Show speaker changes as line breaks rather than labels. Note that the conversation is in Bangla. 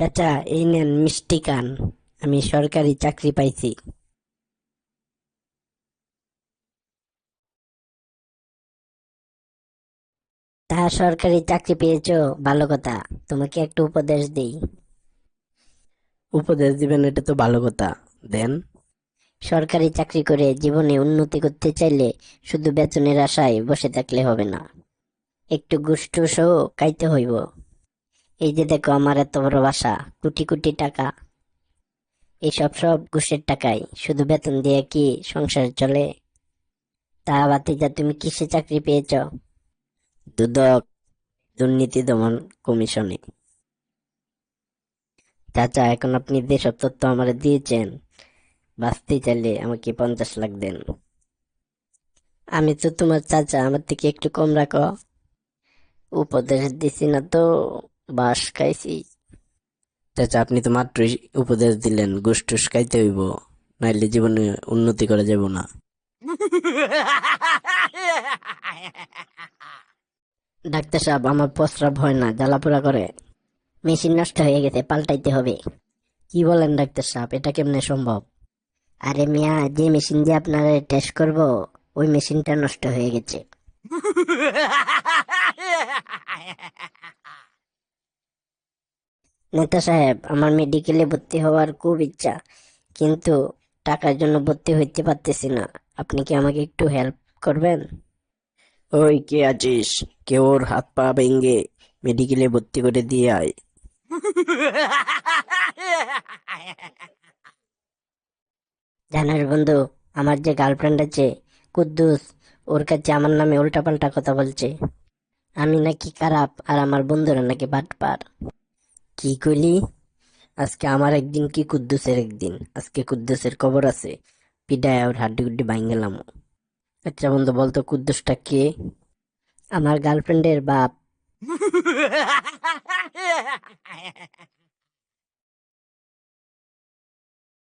চাচা এই নেন মিষ্টি কান আমি সরকারি চাকরি পাইছি। তা সরকারি চাকরি পেয়েছ? ভালো কথা। তোমাকে একটু উপদেশ দিই।
উপদেশ দিবেন এটা তো ভালো কথা। দেন।
সরকারি চাকরি করে জীবনে উন্নতি করতে চাইলে শুধু বেতনের আশায় বসে থাকলে হবে না। একটু গুষ্টু সহ খাইতে হইব। এই যে দেখো আমার এত বড় বাসা, কোটি কোটি টাকা। এইসব সব ঘুষের টাকায়, শুধু বেতন দিয়ে কি সংসার চলে? তা বাতিজা, তুমি কিসে চাকরি পেয়েছ?
দুদক, দুর্নীতি দমন কমিশনে।
চাচা, এখন আপনি যেসব তথ্য আমার দিয়েছেন, বাঁচতে চাইলে আমাকে পঞ্চাশ লাখ দেন। আমি তো তোমার চাচা, আমার থেকে একটু কম রাখো। উপদেশ দিছি না তো। বাস খাইছি।
চাচা, আপনি তো মাত্রই উপদেশ দিলেন, গুসটুস খাইতে হইব, নাইলে জীবনে উন্নতি করা যাব না।
ডাক্তার সাহেব, আমার প্রস্রাব হয় না, জ্বালাপোড়া করে। মেশিন নষ্ট হয়ে গেছে, পাল্টাইতে হবে। কি বলেন ডাক্তার সাহেব, এটা কেমনে সম্ভব? আরে মিয়া, যে মেশিন দিয়ে আপনারা টেস্ট করব, ওই মেশিনটা নষ্ট হয়ে গেছে। নেতা সাহেব আমার মেডিকেলে ভর্তি হওয়ার খুব ইচ্ছা কিন্তু টাকার জন্য ভর্তি হইতে পারতেছি না। আপনি কি আমাকে একটু হেল্প করবেন?
ওই কে আছিস? কে ওর হাত পা ভেঙ্গে মেডিকেলে ভর্তি করে দিয়ে আয়।
জানার বন্ধু আমার যে গার্লফ্রেন্ড আছে কুদ্দুস ওর কাছে আমার নামে উল্টাপাল্টা কথা বলছে। আমি নাকি খারাপ আর আমার বন্ধুরা নাকি বাটপার। কি কইলি? আজকে আমার একদিন কি কুদ্দুসের একদিন? আজকে কুদ্দুসের খবর আছে। পিডায় ওর হাড্ডি গুড্ডি ভাঙ গেলাম। আচ্ছা বন্ধু, বলতো কুদ্দুসটা কে? আমার গার্লফ্রেন্ডের বাপ।